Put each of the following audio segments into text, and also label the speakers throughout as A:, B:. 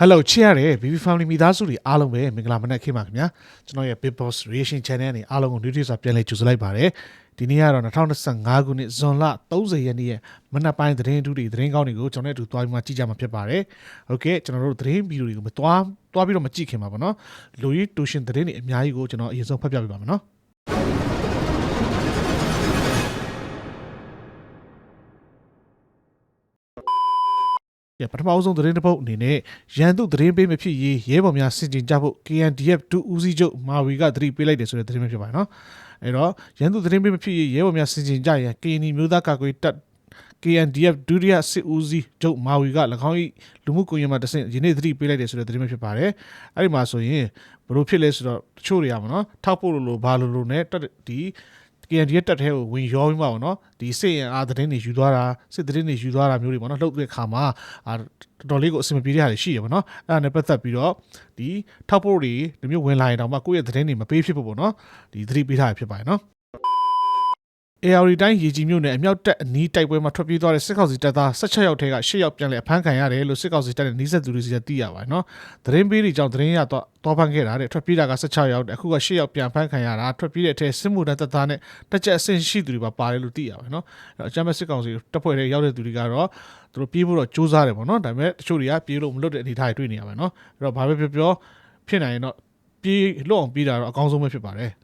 A: Hello ချစ်ရတဲ့ BB Family မိသားစုတွေအားလုံးပဲမင်္ဂလာမနက်ခင်းပါခင်ဗျာကျွန်တော်ရဲ့ Big Boss Reaction Channel နဲ့အားလုံးကို new news စာပြန်လည်ကြိုဆိုလိုက်ပါတယ်ဒီနေ့ကတော့2025ခုနှစ်ဇွန်လ30ရက်နေ့ရဲ့မနက်ပိုင်းသတင်းအထူးတွေသတင်းကောင်းတွေကိုကျွန်တော်တို့အတူသွားပြီးမှကြည့်ကြမှာဖြစ်ပါတယ်ဟုတ်ကဲ့ကျွန်တော်တို့သတင်းဗီဒီယိုတွေကိုမသွားသွားပြီးတော့မကြည့်ခင်ပါဗောနော်လူကြီးတူရှင်သတင်းတွေအများကြီးကိုကျွန်တော်အရင်ဆုံးဖတ်ပြပေးပါမယ်နော် ရပထမအဆုံးသတင်းတစ်ပုဒ်အနေနဲ့ရန်သူသတင်းပေးမဖြစ်ရေးရဲဘော်များစင်ကျင်ကြဖို့ KNDF 2ဦးစီးချုပ်မာဝီကသတိပေးလိုက်တယ်ဆိုတဲ့သတင်းပဲဖြစ်ပါတယ်နော်အဲ့တော့ရန်သူသတင်းပေးမဖြစ်ရေးရဲဘော်များစင်ကျင်ကြရန် KNI မျိုးသားကာကွယ်တပ် KNDF ဒုတိယစစ်ဦးစီးချုပ်မာဝီက၎င်း၏လူမှုကွန်ရက်မှာတဆင့်ယနေ့သတိပေးလိုက်တယ်ဆိုတဲ့သတင်းပဲဖြစ်ပါတယ်အဲ့ဒီမှာဆိုရင်ဘလို့ဖြစ်လဲဆိုတော့တချို့တွေရမှာနော်ထောက်ဖို့လို့လို့ဘာလို့လို့ ਨੇ တက်ဒီ KNDF တက်တဲ့ကိုဝင်ရောပြီးမှပေါ့နော်ဒီစစ်ရင်အားသတင်းတွေယူသွားတာစစ်သတင်းတွေယူသွားတာမျိုးတွေပေါ့နော်လှုပ်တဲ့ခါမှာအာတော်တော်လေးကိုအဆင်မပြေတဲ့ဟာတွေရှိရပေါ့နော်အဲ့ဒါနဲ့ပတ်သက်ပြီးတော့ဒီထောက်ဖို့တွေဒီမျိုးဝင်လာရင်တော့မှကိုယ့်ရဲ့သတင်းတွေမပေးဖြစ်ဖို့ပေါ့နော်ဒီသတိပေးထားရဖြစ်ပါတယ်နော် AR တိုင်းရေကြီးမြို့နယ်အမြောက်တက်အနီးတိုက်ပွဲမှာထွက်ပြေးသွားတဲ့စစ်ကောင်စီတပ်သား16ယောက်ထဲက10ယောက်ပြန်လည်အဖမ်းခံရတယ်လို့စစ်ကောင်စီတပ်နဲ့နှိစက်သူတွေစီကသိရပါတယ်နော်။သတင်းပေးတွေကြောင့်သတင်းရတော့တောဖမ်းခဲ့တာတဲ့ထွက်ပြေးတာက16ယောက်တဲ့အခုက10ယောက်ပြန်ဖမ်းခံရတာထွက်ပြေးတဲ့အထက်စစ်မှုထမ်းတပ်သားနဲ့တက်ကြက်အဆင့်ရှိသူတွေပါပါတယ်လို့သိရပါတယ်နော်။အဲ့တော့အကြမ်းဖက်စစ်ကောင်စီတပ်ဖွဲ့တွေရောက်တဲ့သူတွေကတော့သူတို့ပြေးဖို့တော့စူးစမ်းတယ်ပေါ့နော်။ဒါပေမဲ့တချို့တွေကပြေးလို့မလွတ်တဲ့အနေအထားတွေတွေ့နေရပါတယ်နော်။အဲ့တော့ဘာပဲပြောပြောဖြစ်နိုင်ရင်တော့ပြေးလွတ်အောင်ပြေးတာတော့အကောင်းဆုံးပဲဖြစ်ပါတယ်။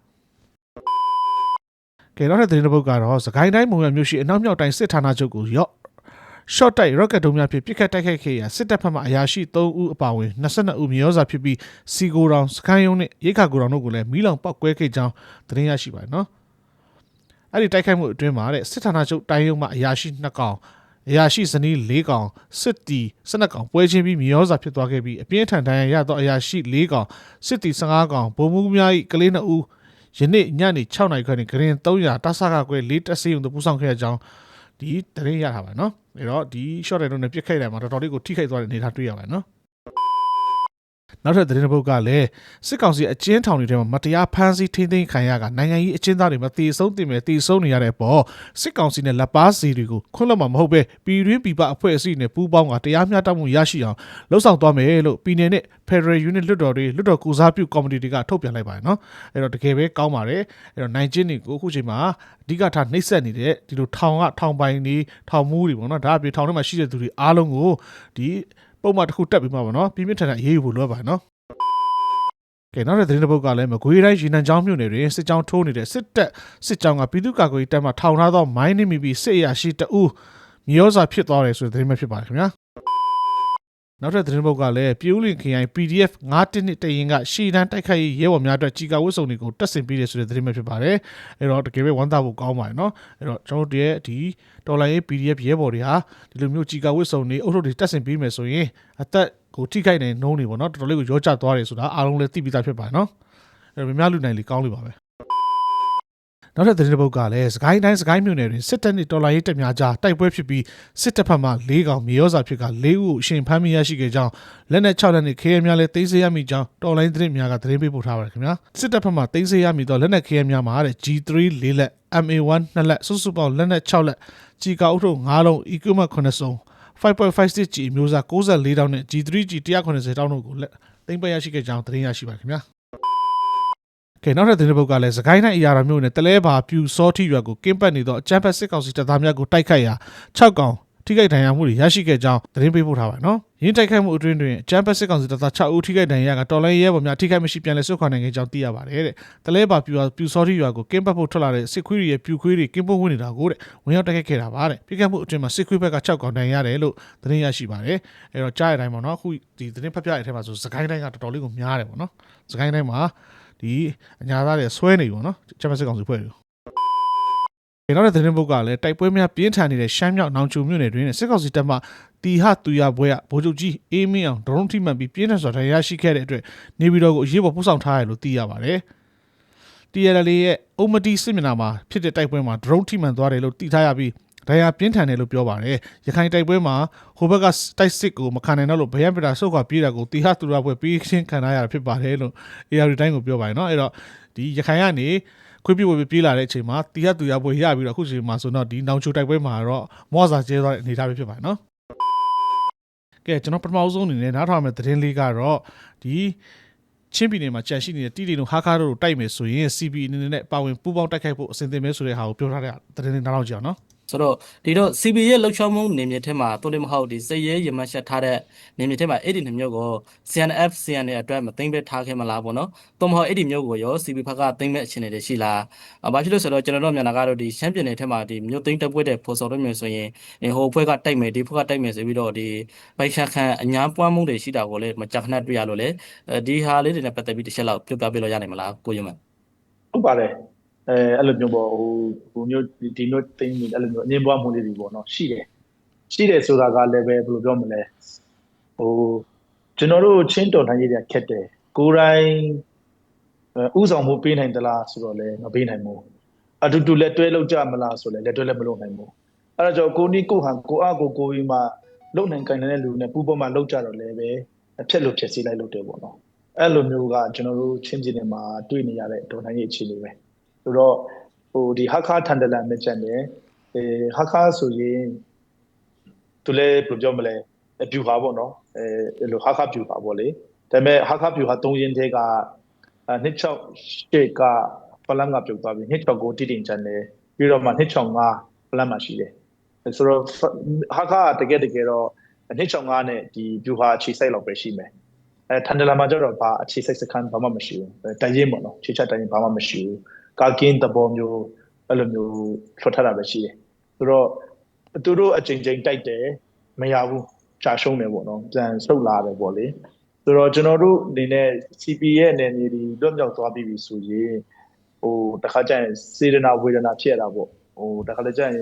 A: ကဲတော့တဲ့သတင်းတစ်ပုဒ်ကတော့စကိုင်းတိုင်းမုံရမြို့ရှိအနောက်မြောက်တိုင်းစစ်ဌာနချုပ်ကိုရော့ short တိုက် rocket တုံးများဖြင့်ပြစ်ခတ်တိုက်ခိုက်ခဲ့ရာစစ်တပ်ဖက်မှအရာရှိ3ဦးအပါအဝင်22ဦးမြေရောစာဖြစ်ပြီးစီကိုတောင်စကိုင်းယုံနဲ့ရိခါကိုတောင်တို့ကိုလည်းမီးလောင်ပောက်ကွဲခဲ့ကြောင်းသတင်းရရှိပါတယ်နော်အဲ့ဒီတိုက်ခိုက်မှုအတွင်းမှာတဲ့စစ်ဌာနချုပ်တိုင်းယုံမှအရာရှိ2ကောင်အရာရှိဇနီး၄ကောင်စစ်တီ12ကောင်ပွဲချင်းပြီးမြေရောစာဖြစ်သွားခဲ့ပြီးအပြင်းထန်ဒဏ်ရာရသောအရာရှိ၄ကောင်စစ်တီ15ကောင်ဗိုလ်မှူးများ၏ကလေး2ဦး ယနေ့ညနေ6နာရီခန့်တွင်ဂရင်300တဆကကွဲ၄တက်စီုံတို့ပူဆောင်ခဲ့ရကြောင်းဒီတရင်ရတာပါနော်အဲတော့ဒီ short တဲ့တို့နဲ့ပြစ်ခိုက်တယ်မှာတော်တော်လေးကိုထိခိုက်သွားတဲ့အနေအထားတွေ့ရပါတယ်နော် နောက်ထပ်သတင်းတစ်ပုဒ်ကလည်းစစ်ကောင်စီအကျဉ်းထောင်တွေထဲမှာမတရားဖမ်းဆီးထိန်းသိမ်းခံရကနိုင်ငံရေးအကျဉ်းသားတွေမတေဆုံးတင်မဲ့တေဆုံးနေရတဲ့အပေါ်စစ်ကောင်စီနဲ့လက်ပါစီတွေကိုခွင့်လွှတ်မှာမဟုတ်ပဲပြည်တွင်းပြည်ပအဖွဲ့အစည်းနဲ့ပူးပေါင်းကတရားမျှတမှုရရှိအောင်လှုံ့ဆော်သွားမယ်လို့ပြည်내နဲ့ Federal Unit လွှတ်တော်တွေလွှတ်တော်ကူစားပြုကော်မတီတွေကထုတ်ပြန်လိုက်ပါတယ်နော်အဲ့တော့တကယ်ပဲကောင်းပါတယ်အဲ့တော့နိုင်ကျင်းတွေကိုအခုချိန်မှာအဓိကထားနှိပ်စက်နေတဲ့ဒီလိုထောင်ကထောင်ပိုင်တွေထောင်မူးတွေပေါ့နော်ဒါအပြင်ထောင်ထဲမှာရှိတဲ့သူတွေအားလုံးကိုဒီ ပုံမှန်တစ်ခုတက်ပြီးမှပေါ့နော်ပြင်းပြထန်ထန်အရေးယူဖို့လိုအပ်ပါတယ်နော်ကဲနောက်တဲ့သတင်းတစ်ပုဒ်ကလည်းမကွေးတိုင်းရေနံချောင်းမြို့နယ်တွင်စစ်ကြောင်းထိုးနေတဲ့စစ်တပ်စစ်ကြောင်းကပြည်သူ့ကာကွယ်ရေးတပ်မှထောင်ထားသောမိုင်းနှိမိပြီးစစ်အရာရှိတအူးမြေဩဇာဖြစ်သွားတယ်ဆိုတဲ့သတင်းပဲဖြစ်ပါတယ်ခင်ဗျာ နောက်ထပ်သတင်းပုဒ်ကလည်းပြည်ဦးလင် KI PDF 9တစ်နှစ်တရင်ကရှီတန်းတိုက်ခိုက်ရေးရဲဘော်များအတွက်ကြီးကာဝတ်စုံတွေကိုတက်ဆင်ပေးတယ်ဆိုတဲ့သတင်းပဲဖြစ်ပါတယ်အဲ့တော့တကယ်ပဲဝမ်းသာဖို့ကောင်းပါတယ်နော်အဲ့တော့ကျွန်တော်တို့ရဲ့ဒီတော်လိုင်းရေး PDF ရဲဘော်တွေဟာဒီလိုမျိုးကြီးကာဝတ်စုံတွေအုပ်ထုပ်တွေတက်ဆင်ပေးမယ်ဆိုရင်အသက်ကိုထိခိုက်နေနှုံးနေပေါ့နော်တော်တော်လေးကိုရောကျသွားတယ်ဆိုတာအားလုံးလည်းသိပြီးသားဖြစ်ပါတယ်နော်အဲ့တော့များများလူနိုင်လေကောင်းလို့ပါပဲ နောက်ထပ်သတင်းတစ်ပုဒ်ကလည်းစကိုင်းတိုင်းစကိုင်းမြို့နယ်တွင်စစ်တပ်နှင့်တော်လိုင်းရေးတပ်များကြားတိုက်ပွဲဖြစ်ပြီးစစ်တပ်ဖက်မှ၄ကောင်မြေရောစာဖြစ်က၄ဦးကိုအရှင်ဖမ်းမိရရှိခဲ့ကြောင်းလက်နက်6လက်နှင့်ခဲယမ်းများလည်းသိမ်းဆည်းရမိကြောင်းတော်လိုင်းသတင်းများကသတင်းပေးပို့ထားပါတယ်ခင်ဗျာစစ်တပ်ဖက်မှသိမ်းဆည်းရမိသောလက်နက်ခဲယမ်းများမှာတဲ့ G3 ၄လက် MA1 2လက်စုစုပေါင်းလက်နက်6လက်ကြီးကာအုပ်ထုပ်9လုံး equipment 9စုံ5.56 G အမျိုးအစား64တောင်းနဲ့ G3G 190တောင်းတို့ကိုလက်သိမ်းပိုက်ရရှိခဲ့ကြောင်းသတင်းရရှိပါတယ်ခင်ဗျာ ကဲနောက်ထပ်သတင်းတစ်ပုဒ်ကလည်းစကိုင်းတိုင်းအရာတော်မျိုးနဲ့တလဲပါပြူစောထီရွက်ကိုကင်းပတ်နေသောအကြမ်းဖက်စစ်ကောင်စီတပ်သားများကိုတိုက်ခိုက်ရာ6ကောင်ထိခိုက်ဒဏ်ရာမှုတွေရရှိခဲ့ကြောင်းသတင်းပေးပို့ထားပါတယ်နော်။ရင်းတိုက်ခိုက်မှုအတွင်းတွင်အကြမ်းဖက်စစ်ကောင်စီတပ်သား6ဦးထိခိုက်ဒဏ်ရာကတော်လိုင်းရဲဘော်များထိခိုက်မရှိပြန်လည်ဆုတ်ခွာနိုင်ခဲ့ကြောင်းသိရပါတယ်တဲ့။တလဲပါပြူပြူစောထီရွက်ကိုကင်းပတ်ဖို့ထွက်လာတဲ့စစ်ခွေးတွေရဲ့ပြူခွေးတွေကင်းပုတ်ဝင်နေတာကိုတဲ့ဝင်ရောက်တိုက်ခိုက်ခဲ့တာပါတဲ့။ပြစ်ခတ်မှုအတွင်းမှာစစ်ခွေးဘက်က6ကောင်ဒဏ်ရာရတယ်လို့သတင်းရရှိပါတယ်။အဲတော့ကြားရတဲ့အတိုင်းပေါ့နော်အခုဒီသတင်းဖတ်ပြရတဲ့အထက်မှာဆိုစကိုင်းတိုင်းကတော်တော်လေးကိုများတယ်ပေါ့နော်။စကိုင်းတိုင်းမှာ ဒီအညာသားတွေဆွဲနေပြီပေါ့နော်။ချမ်းမစစ်ကောင်စီဖွဲ့တွေ။နောက်တဲ့သတင်းပုတ်ကလည်းတိုက်ပွဲများပြင်းထန်နေတဲ့ရှမ်းမြောက်နောင်ချိုမြို့နယ်တွင်စစ်ကောင်စီတပ်မှတီဟတူရဘွဲကဗိုလ်ချုပ်ကြီးအေးမင်းအောင်ဒရုန်းထိမှန်ပြီးပြင်းထန်စွာဒဏ်ရာရှိခဲ့တဲ့အတွက်နေပြည်တော်ကိုအရေးပေါ်ပို့ဆောင်ထားရလို့သိရပါတယ်။ TLL ရဲ့အုံမတီစစ်မျက်နှာမှာဖြစ်တဲ့တိုက်ပွဲမှာဒရုန်းထိမှန်သွားတယ်လို့သိထားရပြီး ဒဏ်ရာပြင်းထန်တယ်လို့ပြောပါတယ်။ရခိုင်တိုက်ပွဲမှာဟိုဘက်ကတိုက်စစ်ကိုမခံနိုင်တော့လို့ဗယံပတာဆုတ်ခွာပြေးတာကိုတီဟတူရဘွဲပြီးချင်းခံရရတာဖြစ်ပါတယ်လို့ AR တိုင်းကိုပြောပါတယ်နော်။အဲ့တော့ဒီရခိုင်ကနေခွေးပြဝေပြေးလာတဲ့အချိန်မှာတီဟတူရဘွဲရပြီးတော့အခုချိန်မှာဆိုတော့ဒီနောင်ချိုတိုက်ပွဲမှာတော့မော့စာကျဲသွားတဲ့အနေအထားပဲဖြစ်ပါတယ်နော်။ကဲကျွန်တော်ပထမဆုံးအနေနဲ့နားထောင်မယ့်သတင်းလေးကတော့ဒီချင်းပြည်နယ်မှာကြန့်ရှိနေတဲ့တီတီလုံးဟာခါတို့ကိုတိုက်မယ်ဆိုရင် CB အနေနဲ့ပါဝင်ပူးပေါင်းတိုက်ခိုက်ဖို့အစဉ်သင့်ပဲဆိုတဲ့ဟာကိုပြောထားတဲ့သတင်းလေးနားထောင်ကြည့်အောင်နော်
B: ဆိုတော့ဒီတော့ CB ရဲ့လှုပ်ရှားမှုနေမြေထဲမှာတိုးလေးမဟုတ်ဒီစက်ရဲရမရှက်ထားတဲ့နေမြေထဲမှာအဲ့ဒီနှမျိုးကို CNF CNA အတွက်မသိမ့်ပဲထားခဲ့မလားပေါ့နော်။သို့မဟုတ်အဲ့ဒီမျိုးကိုရော CB ဘက်ကသိမ့်မဲ့အခြေအနေတွေရှိလား။အဘာဖြစ်လို့ဆိုတော့ကျွန်တော်တို့မြန်မာကတော့ဒီရှမ်းပြည်နယ်ထဲမှာဒီမျိုးသိမ့်တက်ပွဲတဲ့ဖော်ဆောင်ရမျိုးဆိုရင်ဟိုဘက်ကတိုက်မယ်ဒီဘက်ကတိုက်မယ်ဆိုပြီးတော့ဒီပိုက်ရှာခန့်အညာပွားမှုတွေရှိတာကိုလည်းမကြခဏတွေ့ရလို့လေဒီဟာလေးတွေနဲ့ပတ်သက်ပြီးတစ်ချက်လောက်ပြောပြပေးလို့ရနိုင်မလားကိုယုံမန်
C: ဟုတ်ပါတယ် အဲအဲ့လိုမျိုးပေါ့ဟိုဟိုမျိုးဒီဒီမျိုးသိနေအဲ့လိုမျိုးအငင်းပွားမှုလေးတွေပေါ့နော်ရှိတယ်ရှိတယ်ဆိုတာကလည်းပဲဘယ်လိုပြောမလဲဟိုကျွန်တော်တို့ချင်းတော်တိုင်းရေးတွေကခက်တယ်ကိုယ်တိုင်အဲဥဆောင်မှုပေးနိုင်သလားဆိုတော့လည်းမပေးနိုင်ဘူးအတူတူလက်တွဲလောက်ကြမလားဆိုလည်းလက်တွဲလည်းမလုပ်နိုင်ဘူးအဲ့ဒါကြောင့်ကိုနီးကိုဟန်ကိုအကိုကိုကြီးမှလုံနိုင်ကိုင်နေတဲ့လူနဲ့ပူပေါ်မှလောက်ကြတော့လည်းပဲဖြက်လို့ဖြက်စီးလိုက်လို့တယ်ပေါ့နော်အဲ့လိုမျိုးကကျွန်တော်တို့ချင်းပြည်နယ်မှာတွေ့နေရတဲ့တော်တိုင်းရေးအခြေအနေပဲ ဆိုတော့ဟိုဒီဟာခါထန်ဒလန်နဲ့ချက်တယ်အဲဟာခါဆိုရင်သူလည်းဘယ်လိုပြောမလဲအပြူဟာပေါ့နော်အဲအဲ့လိုဟာခါပြူဟာပေါ့လေဒါပေမဲ့ဟာခါပြူဟာ၃ရင်းသေးကအဲနှစ်6ရှေ့ကဖလန်ကပြုတ်သွားပြီနှစ်6ကိုတိတင်ချန်တယ်ပြီးတော့မှနှစ်6 5ဖလန်မှာရှိတယ်အဲဆိုတော့ဟာခါတကယ်တကယ်တော့နှစ်6 5နဲ့ဒီပြူဟာအခြေစိုက်လောက်ပဲရှိမယ်အဲထန်ဒလန်မှာကျတော့ဘာအခြေစိုက်စခန်းဘာမှမရှိဘူးတိုင်ရင်ပေါ့နော်ခြေချတိုင်ရင်ဘာမှမရှိဘူး ကာကင်းတဘောမျိုးအဲ့လိုမျိုးထွက်ထတာပဲရှိတယ်ဆိုတော့သူတို့အချိန်ချင်းတိုက်တယ်မရဘူးကြာရှုံးတယ်ပေါ့နော်ပြန်ဆုတ်လာတယ်ပေါ့လေဆိုတော့ကျွန်တော်တို့အနေနဲ့ CP ရဲ့အနေနဲ့ဒီလွတ်မြောက်သွားပြီဆိုရင်ဟိုတခါကျရင်စေရနာဝေဒနာဖြစ်ရတာပေါ့ဟိုတခါလည်းကျရင်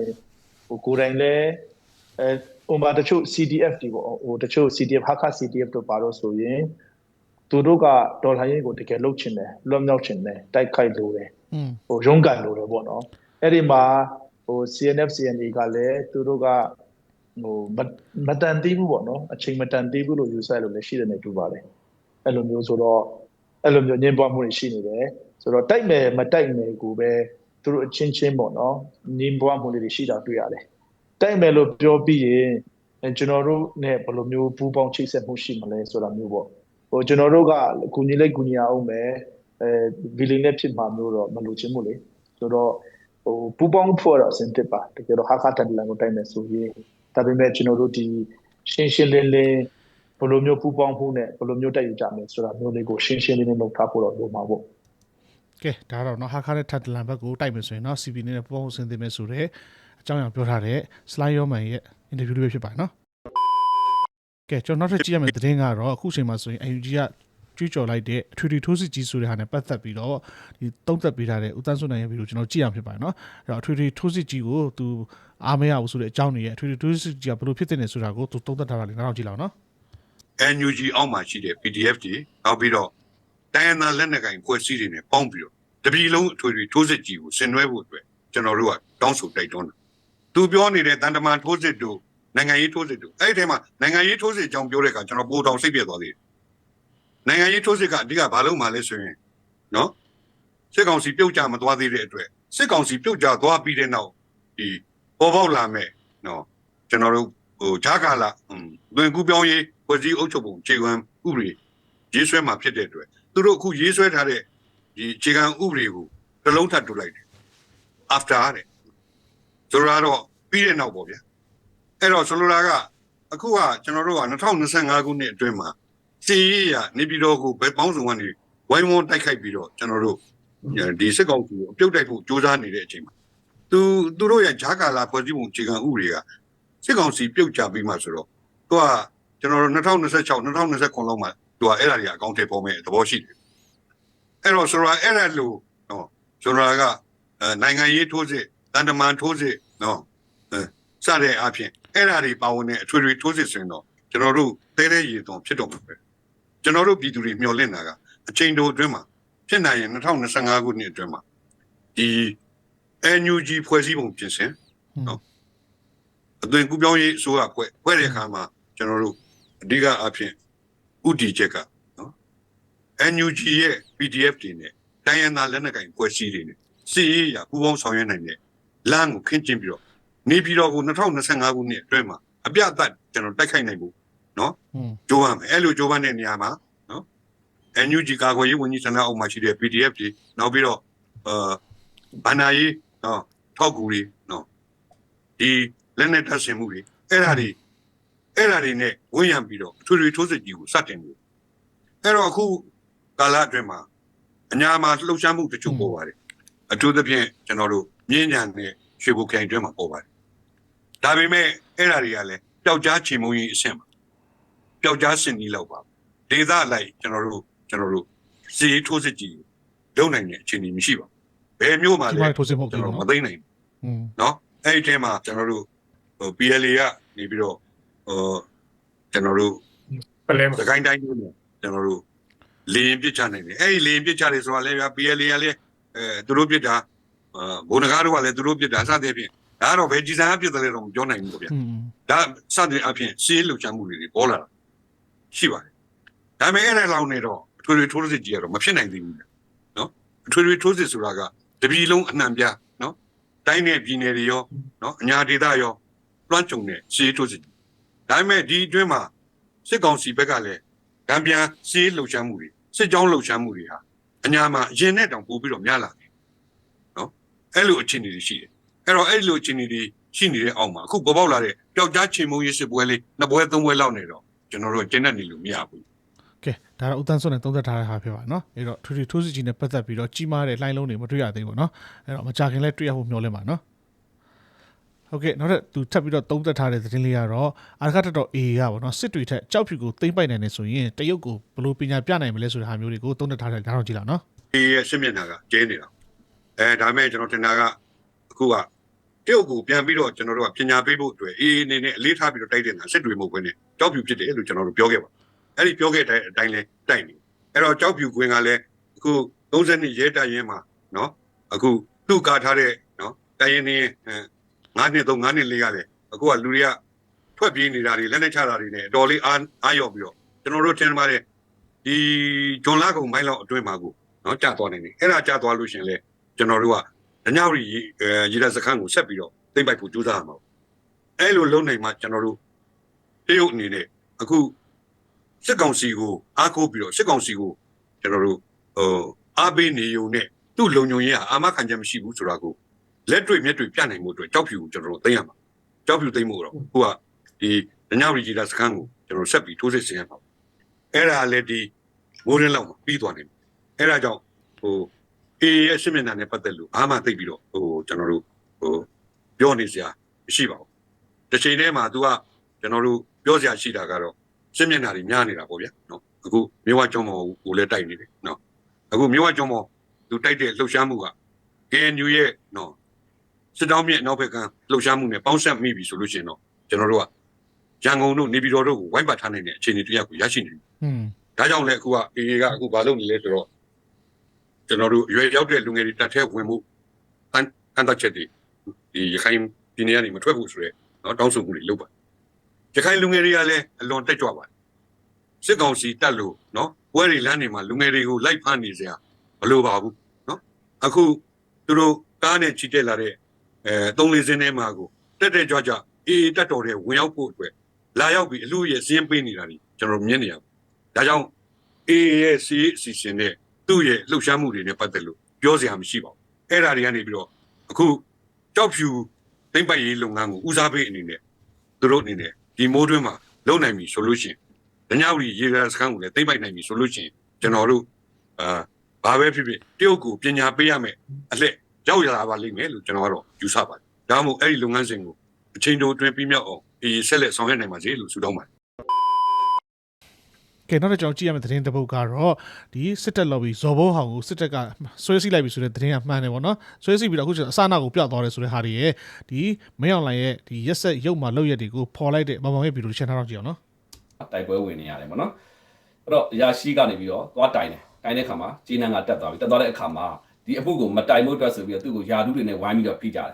C: ဟိုကိုယ်တိုင်လည်းအဲဟိုမှာတချို့ CDF တွေပေါ့ဟိုတချို့ CDF ဟာခ CDF တို့ပါတော့ဆိုရင် သူတို့ကဒေါ်လာရင်းကိုတကယ်လှုပ်ချင်တယ်လွတ်မြောက်ချင်တယ်တိုက်ခိုက်လို့တယ်
A: อืม
C: ဟိုရုံးကန်လို့တယ်ပေါ့နော်အဲ့ဒီမှာဟို CNF CNA ကလည်းသူတို့ကဟိုမမတန်သေးဘူးပေါ့နော်အချိန်မတန်သေးဘူးလို့ယူဆရလို့လည်းရှိတယ်နဲ့တူပါတယ်အဲ့လိုမျိုးဆိုတော့အဲ့လိုမျိုးညင်ပွားမှုတွေရှိနေတယ်ဆိုတော့တိုက်မယ်မတိုက်မယ်ကိုပဲသူတို့အချင်းချင်းပေါ့နော်ညင်ပွားမှုလေးတွေရှိတာတွေ့ရတယ်တိုက်မယ်လို့ပြောပြီးရင်အဲကျွန်တော်တို့ ਨੇ ဘယ်လိုမျိုးပူးပေါင်းချိတ်ဆက်မှုရှိမလဲဆိုတာမျိုးပေါ့ ဟိုကျွန်တော်တို့ကကူညီလိုက်ကူညီအောင်မယ်အဲဗီလီနဲ့ဖြစ်မှာမျိုးတော့မလိုချင်ဘူးလေဆိုတော့ဟိုပူပေါင်းဖို့တော့အဆင်သင့်ပါတကယ်တော့ဟာခါတန်လန်ကိုတိုက်မယ်ဆိုရင်ဒါပေမဲ့ကျွန်တော်တို့ဒီရှင်းရှင်းလင်းလင်းဘယ်လိုမျိုးပူပေါင်းမှုနဲ့ဘယ်လိုမျိုးတိုက်ယူကြမယ်ဆိုတာမျိုးလေးကိုရှင်းရှင်းလင်းလင်းလုပ်ထားဖို့တော့လိုမှာပေါ့
A: ကဲဒါတော့နော်ဟာခါနဲ့ထတ်တလန်ဘက်ကိုတိုက်မယ်ဆိုရင်နော် CB နဲ့ပူးပေါင်းအစဉ်သင့်ပဲဆိုတော့အကြောင်းအရာပြောထားတဲ့ slide ရောမန်ရဲ့ interview လေးပဲဖြစ်ပါတယ်နော် ကဲကျွန်တော်နောက်ထပ်ကြည့်ရမယ့်သတင်းကတော့အခုချိန်မှာဆိုရင် UNG ကကြွေးကြော်လိုက်တဲ့အထွေထွေထိုးစစ်ကြီးဆိုတဲ့ဟာနဲ့ပတ်သက်ပြီးတော့ဒီတုံးသက်ပေးထားတဲ့ဦးတန်းစွနိုင်ရဲ့ဗီဒီယိုကျွန်တော်ကြည့်ရမှာဖြစ်ပါတယ်နော်အဲ့တော့အထွေထွေထိုးစစ်ကြီးကိုသူအားမရဘူးဆိုတဲ့အကြောင်းတွေရဲ့အထွေထွေထိုးစစ်ကြီးကဘယ်လိုဖြစ်တဲ့လဲဆိုတာကိုသူတုံးသက်ထားတာလေးနောက်ကြည့်လောက်နော်
D: NUG အောက်မှာရှိတဲ့ PDF တွေနောက်ပြီးတော့တိုင်းရင်းသားလက်နက်ကိုင်ဖွဲ့စည်းတွေနဲ့ပေါင်းပြီးတော့တပြည်လုံးအထွေထွေထိုးစစ်ကြီးကိုဆင်နွှဲဖို့အတွက်ကျွန်တော်တို့ကတောင်းဆိုတိုက်တွန်းတယ်။သူပြောနေတဲ့တန်တမာထိုးစစ်တို့ နိုင်ငံရေးထိုးစစ်တို့အဲ့ဒီထဲမှာနိုင်ငံရေးထိုးစစ်အကြောင်းပြောတဲ့အခါကျွန်တော်ပိုတောင်စိတ်ပြတ်သွားသေးတယ်။နိုင်ငံရေးထိုးစစ်ကအဓိကဘာလို့မှလဲဆိုရင်နော်စစ်ကောင်စီပြုတ်ကြမသွားသေးတဲ့အတွက်စစ်ကောင်စီပြုတ်ကြသွားပြီးတဲ့နောက်ဒီပေါ်ပေါက်လာမဲ့နော်ကျွန်တော်တို့ဟိုဂျာကာလာဟွန်းတွင်ကူပြောင်းရေးဖွဲ့စည်းအုပ်ချုပ်ပုံခြေခံဥပဒေရေးဆွဲမှာဖြစ်တဲ့အတွက်သူတို့အခုရေးဆွဲထားတဲ့ဒီခြေခံဥပဒေကိုတစ်လုံးထပ်ထုတ်လိုက်တယ် after တဲ့ဆိုတော့ပြီးတဲ့နောက်ပေါ့ဗျာ အဲ့တော့ဆိုလိုတာကအခုကကျွန်တော်တို့က2025ခုနှစ်အတွင်းမှာစီရေးရနေပြည်တော်ကိုဘယ်ပေါင်းစုံကနေဝိုင်းဝန်းတိုက်ခိုက်ပြီးတော့ကျွန်တော်တို့ဒီစစ်ကောင်စီကိုအပြုတ်တိုက်ဖို့ကြိုးစားနေတဲ့အချိန်မှာသူသူတို့ရဲ့ဂျာကာလာဖွဲ့စည်းပုံခြေခံဥပဒေကစစ်ကောင်စီပြုတ်ကြပြီးမှဆိုတော့သူကကျွန်တော်တို့2026 2029လောက်မှာသူကအဲ့ဒါတွေအကောင့်ထဲပေါ်မဲ့သဘောရှိတယ်အဲ့တော့ဆိုတော့အဲ့ဒါလို့နော်ဆိုတော့ကအဲနိုင်ငံရေးထိုးစစ်တန်တမန်ထိုးစစ်နော်အဲစတဲ့အဖြစ် အဲ့ဒါတွေပါဝင်တဲ့အထွေထွေထိုးစစ်ဆိုရင်တော့ကျွန်တော်တို့တဲတဲရည်သွန်ဖြစ်တော့မှာပဲကျွန်တော်တို့ပြည်သူတွေမျှော်လင့်တာကအချိန်တိုအတွင်းမှာဖြစ်နိုင်ရင်2025ခုနှစ်အတွင်းမှာဒီ NUG ဖွဲ့စည်းပုံပြင်ဆင်အသွင်ကူးပြောင်းရေးအစိုးရဖွဲ့ဖွဲ့တဲ့အခါမှာကျွန်တော်တို့အဓိကအဖြစ်ဥတီချက်ကနော် NUG ရဲ့ PDF တွေနဲ့တိုင်းရင်းသားလက်နက်ကိုင်ဖွဲ့စည်းတွေနဲ့စီရေးရပူးပေါင်းဆောင်ရွက်နိုင်တဲ့လမ်းကိုခင်းကျင်းပြီးတော့ နေပြည်တော်ကို2025ခုနှစ်အတွင်းမှာအပြတ်အသတ်ကျွန်တော်တိုက်ခိုက်နိုင်ဖို့နော်
A: อืม
D: ကြိုးပမ်းမယ်အဲ့လိုကြိုးပမ်းတဲ့နေရာမှာနော် NUG ကာကွယ်ရေးဝန်ကြီးဌာနအောက်မှာရှိတဲ့ PDF တွေနောက်ပြီးတော့အာဗန္နာရေးနော်ထောက်ကူတွေနော်ဒီလက်နဲ့တပ်ဆင်မှုတွေအဲ့ဒါတွေအဲ့ဒါတွေနဲ့ဝန်းရံပြီးတော့အထွေထွေထိုးစစ်ကြီးကိုစတင်လို့အဲ့တော့အခုကာလအတွင်းမှာအညာမှာလှုပ်ရှားမှုတချို့ပေါ်ပါတယ်အထူးသဖြင့်ကျွန်တော်တို့မြင်းညံနဲ့ရွှေဘုခိုင်အတွင်းမှာပေါ်ပါတယ် ဒါပေမဲ့အဲ့ဒါတွေကလည်းပျောက်ကြားချေမုံကြီးအဆင့်ပါပျောက်ကြားစင်ကြီးလောက်ပါဒေသလိုက်ကျွန်တော်တို့ကျွန်တော်တို့စီးထိုးစစ်ကြီးလုံနိုင်တဲ့အခြေအနေမရှိပါဘူးဘယ်မျိုးမှ
A: ဒီ
D: လဲ
A: မှာထိုးစစ်မဟုတ်
D: ကျွန်
A: ဘူး
D: တော်မ
A: နော်
D: သိနိုင်ဘူး
A: อืม
D: เนาะအဲ့ဒီအထဲမှာကျွန်တော်တို့ဟို PLA ကနေပြီးတော့ဟိုကျွန်တော်တို့
C: ပလဲ
D: သခိုင်းတိုင်းမျိုးနဲ့ကျွန်တော်တို့လေရင်ပြစ်ချနိုင်တယ်အဲ့ဒီလေရင်ပြစ်ချတယ်ဆိုတာလည်းဗျာ PLA ကလည်းအဲသူတို့ပြစ်တာအာဘုံနဂါတို့ကလည်းသူတို့ပြစ်တာစသဖြင့် ဒါကတော့ဘယ်ကြီးစားပြစ်တယ်လဲတော့မပြောနိုင်ဘူးပေါ့ဗျာ
A: อืม
D: ဒါစတဲ့အဖြစ်စီးလှုပ်ရှားမှုတွေပေါ်လာတာရှိပါတယ်ဒါပေမဲ့အဲ့ဒါလောက်နေတော့အထွေထွေထိုးစစ်ကြီးကတော့မဖြစ်နိုင်သေးဘူးနော်အထွေထွေထိုးစစ်ဆိုတာကတပြည်လုံးအနှံပြနော်တိုင်းနယ်ပြည်နယ်တွေရောနော်အညာဒေသရောလွှမ်းခြုံတဲ့စီးထိုးစစ်ကြီးဒါပေမဲ့ဒီအတွင်းမှာစစ်ကောင်စီဘက်ကလည်းကံပြန်စီးလှုပ်ရှားမှုတွေစစ်ကြောင်းလှုပ်ရှားမှုတွေဟာအညာမှာအရင်နဲ့တောင်ပိုပြီးတော့များလာတယ်နော်အဲ့လိုအခြေအနေတွေရှိတယ် အဲ့တော့အဲ့လိုအခြေအနေတွေရှိနေတဲ့အောက်မှာအခုပေါ်ပေါက်လာတဲ့ပျောက်ကြားချေမုံရေးစစ်ပွဲလေးနှစ်ပွဲသုံးပွဲလောက်နေတော့ကျွန်တော်တို့ကျင်းနေနေလို့မရဘူး
A: ကဲဒါတော့ဦးတန်းစွန်းနဲ့သုံးသက်ထားတဲ့ဟာဖြစ်ပါနော်အဲ့တော့ထွေထွေထိုးစစ်ကြီးနဲ့ပတ်သက်ပြီးတော့ကြီးမားတဲ့လှိုင်းလုံးတွေမတွေ့ရသေးဘူးနော်အဲ့တော့မကြခင်လဲတွေ့ရဖို့မျှော်လင့်ပါနော်ဟုတ်ကဲ့နောက်ထပ်သူထပ်ပြီးတော့သုံးသက်ထားတဲ့သတင်းလေးကတော့အာရခတ်တော် A ကပေါ့နော်စစ်တွေထက်ကြောက်ဖြူကိုသိမ့်ပိုက်နိုင်နေဆိုရင်တရုတ်ကိုဘယ်လိုပညာပြနိုင်မလဲဆိုတဲ့ဟာမျိုးတွေကိုသုံးသက်ထားတဲ့ဒါတော့ကြည့်လာနော်
D: ဒီရဲ့စစ်မျက်နှာကကျင်းနေတာအဲဒါပေမဲ့ကျွန်တော်တင်တာကအခုက တရုတ်ကိုပြန်ပြီးတော့ကျွန်တော်တို့ကပညာပေးဖို့အတွက်အေးအေးနေနဲ့အလေးထားပြီးတော့တိုက်တဲ့နာစစ်တွေမဟုတ်ဘဲနဲ့ကြောက်ဖြူဖြစ်တယ်လို့ကျွန်တော်တို့ပြောခဲ့ပါအဲ့ဒီပြောခဲ့တဲ့အတိုင်းလဲတိုက်နေအဲ့တော့ကြောက်ဖြူကွင်းကလည်းအခု30နှစ်ရဲတိုက်ရင်မှာနော်အခုသူ့ကာထားတဲ့နော်တိုက်ရင်နေ9နှစ်3 9နှစ်လေးကလည်းအခုကလူတွေကထွက်ပြေးနေတာတွေလက်နဲ့ချတာတွေနဲ့အတော်လေးအားအားရော့ပြီးတော့ကျွန်တော်တို့ထင်ပါတယ်ဒီဂျွန်လာကုံမိုင်းလောက်အတွင်းမှာကိုနော်ကြာသွားနိုင်တယ်အဲ့ဒါကြာသွားလို့ရှရင်လေကျွန်တော်တို့က ဒညဝရီအဲရေဒါစခန်းကိုဆက်ပြီးတော့သိမ့်ပိုက်ဖို့ကြိုးစားရမှာပေါ့အဲ့လိုလုံနိုင်မှကျွန်တော်တို့တရုတ်အနေနဲ့အခုစစ်ကောင်စီကိုအားကိုးပြီးတော့စစ်ကောင်စီကိုကျွန်တော်တို့ဟိုအားပေးနေုံနဲ့သူ့လုံညုံရေးဟာအာမခံချက်မရှိဘူးဆိုတာကိုလက်တွေ့မျက်တွေ့ပြနိုင်မှုအတွက်ကြောက်ဖြူကိုကျွန်တော်တို့သိရမှာကြောက်ဖြူသိမ့်မှုတော့ခုကဒီဒညဝရီရေဒါစခန်းကိုကျွန်တော်ဆက်ပြီးထိုးစစ်ဆင်ရမှာအဲ့ဒါလည်းဒီမိုးရင်းလောက်မှာပြီးသွားတယ်အဲ့ဒါကြောင့်ဟို အေးရဲ့ရှင်းမျက်နှာနဲ့ပတ်သက်လို့အားမသိပ်ပြီးတော့ဟိုကျွန်တော်တို့ဟိုပြောနေစရာမရှိပါဘူးတစ်ချိန်တည်းမှာ तू ကကျွန်တော်တို့ပြောစရာရှိတာကတော့ရှင်းမျက်နှာတွေများနေတာပေါ့ဗျာနော်အခုမြေဝကျောင်းမော်ကိုလည်းတိုက်နေတယ်နော်အခုမြေဝကျောင်းမော်သူတိုက်တဲ့လှုပ်ရှားမှုက KNU ရဲ့နော်စစ်တောင်းမြင့်နောက်ဘက်ကလှုပ်ရှားမှုနဲ့ပေါင်းဆက်မိပြီဆိုလို့ရှိရင်တော့ကျွန်တော်တို့ကရန်ကုန်တို့နေပြည်တော်တို့ကိုဝိုင်းပတ်ထားနိုင်တဲ့အခြေအနေတစ်ရပ်ကိုရရှိနေပြီ
A: อืม
D: ဒါကြောင့်လည်းအခုကအေအေကအခုဘာလုပ်နေလဲဆိုတော့ ကျွန်တော်တို့အရွယ်ရောက်တဲ့လူငယ်တွေတတ်ထဲဝင်မှုတန်တန်တချက်တွေဒီရခိုင်ပြည်နယ်ကနေမထွက်ဘူးဆိုရဲနော်တောင်းဆိုမှုတွေလုပ်ပါရခိုင်လူငယ်တွေကလည်းအလွန်တက်ကြွပါစစ်ကောင်စီတက်လို့နော်ပွဲတွေလမ်းတွေမှာလူငယ်တွေကိုလိုက်ဖမ်းနေစရာမလိုပါဘူးနော်အခုသူတို့ကားနဲ့ချီတက်လာတဲ့အဲသုံးလေးစင်းထဲမှာကိုတက်တက်ကြွကြွအေးတက်တော်တဲ့ဝင်ရောက်ဖို့အတွက်လာရောက်ပြီးအလူရဲ့ဇင်းပေးနေတာကြီးကျွန်တော်မြင်နေရပါဒါကြောင့်အေးရဲ့စီအစီအစဉ်နဲ့ သူ့ရဲ့လှုပ်ရှားမှုတွေနဲ့ပတ်သက်လို့ပြောစရာမရှိပါဘူး။အဲ့ဒါတွေကနေပြီးတော့အခုကြောက်ဖြူသိမ့်ပိုက်ရေးလုပ်ငန်းကိုဦးစားပေးအနေနဲ့သူတို့အနေနဲ့ဒီမိုးတွင်းမှာလုပ်နိုင်ပြီဆိုလို့ရှိရင်ဒညဝရီရေရစခန်းကိုလည်းသိမ့်ပိုက်နိုင်ပြီဆိုလို့ရှိရင်ကျွန်တော်တို့အာဘာပဲဖြစ်ဖြစ်တရုတ်ကိုပညာပေးရမယ်အလှည့်ရောက်ရလာပါလိမ့်မယ်လို့ကျွန်တော်ကတော့ယူဆပါတယ်။ဒါမှမဟုတ်အဲ့ဒီလုပ်ငန်းစဉ်ကိုအချိန်တိုအတွင်းပြီးမြောက်အောင်ဒီဆက်လက်ဆောင်ရွက်နိုင်ပါစေလို့ဆုတောင်းပါတယ်
A: ကဲနောက်တော့ကျွန်တော်ကြည့်ရမယ့်သတင်းတစ်ပုဒ်ကတော့ဒီစစ်တပ် lobby ဇော်ဘိုးဟောင်ကိုစစ်တပ်ကဆွဲစီးလိုက်ပြီဆိုတဲ့သတင်းကမှန်တယ်ပေါ့နော်ဆွဲစီးပြီးတော့အခုကျတော့အစအနကိုပြသွားတယ်ဆိုတဲ့ဟာတွေရဲ့ဒီမင်းအောင်လှိုင်ရဲ့ဒီရက်ဆက်ရုပ်မှာလောက်ရက်တွေကိုပေါ်လိုက်တဲ့မမောင်ရဲ့ဗီဒီယိုချက်ထားတော့ကြည့်အောင်နော်
E: တိုက်ပွဲဝင်နေရတယ်ပေါ့နော်အဲ့တော့ရာရှိကနေပြီးတော့သွားတိုင်တယ်တိုင်တဲ့အခါမှာဂျင်းနန်ကတက်သွားပြီတက်သွားတဲ့အခါမှာဒီအမှုကိုမတိုင်ဖို့အတွက်ဆိုပြီးတော့သူ့ကိုယာဒူးတွေနဲ့ဝိုင်းပြီးတော့ဖိကြတယ်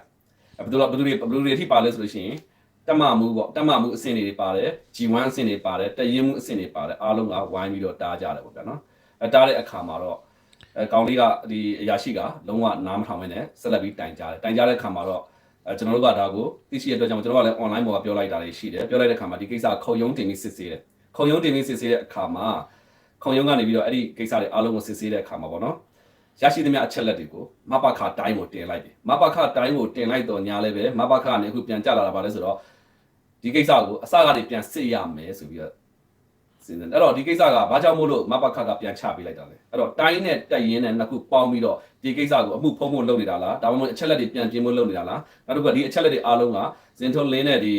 E: အဲ့ဘယ်လိုဘယ်လိုတွေဘယ်လိုတွေအထိပါလဲဆိုလို့ရှိရင် တက်မမှုပေါ့တက်မမှုအဆင့်တွေပါတယ် G1 အဆင့်တွေပါတယ်တရင်မှုအဆင့်တွေပါတယ်အားလုံးကဝိုင်းပြီးတော့တားကြတယ်ပေါ့ဗျာနော်အဲတားတဲ့အခါမှာတော့အဲကောင်လေးကဒီအရာရှိကလုံးဝနားမထောင်မနဲ့ဆက်လက်ပြီးတိုင်ကြတယ်တိုင်ကြတဲ့အခါမှာတော့အဲကျွန်တော်တို့ကဒါကိုသိရှိရတဲ့အတွက်ကြောင့်ကျွန်တော်ကလည်း online ပေါ်ကပြောလိုက်တာတွေရှိတယ်ပြောလိုက်တဲ့အခါမှာဒီကိစ္စခုံရုံးတင်ပြီးစစ်ဆေးတယ်ခုံရုံးတင်ပြီးစစ်ဆေးတဲ့အခါမှာခုံရုံးကနေပြီးတော့အဲ့ဒီကိစ္စတွေအားလုံးကိုစစ်ဆေးတဲ့အခါမှာပေါ့နော်ရရှိသမျှအချက်လက်တွေကိုမပခတိုင်းကိုတင်လိုက်ပြီမပခတိုင်းကိုတင်လိုက်တော့ညာလည်းပဲမပခကနေအခုပြန်ကြလာတာပါလဲဆိုတော့ ဒီကိစ္စကိုအစကနေပြန်စစ်ရမယ်ဆိုပြီးတော့စဉ်းစားအဲ့တော့ဒီကိစ္စကဘာကြောင့်မို့လို့မပခကပြန်ချပေးလိုက်တာလဲအဲ့တော့တိုင်းနဲ့တက်ရင်နဲ့နှစ်ခုပေါင်းပြီးတော့ဒီကိစ္စကိုအမှုဖုံးဖို့လုပ်နေတာလားဒါမှမဟုတ်အချက်လက်တွေပြန်ပြင်ဖို့လုပ်နေတာလားနောက်တစ်ခုကဒီအချက်လက်တွေအားလုံးကဇင်ထွန်းလင်းနဲ့ဒီ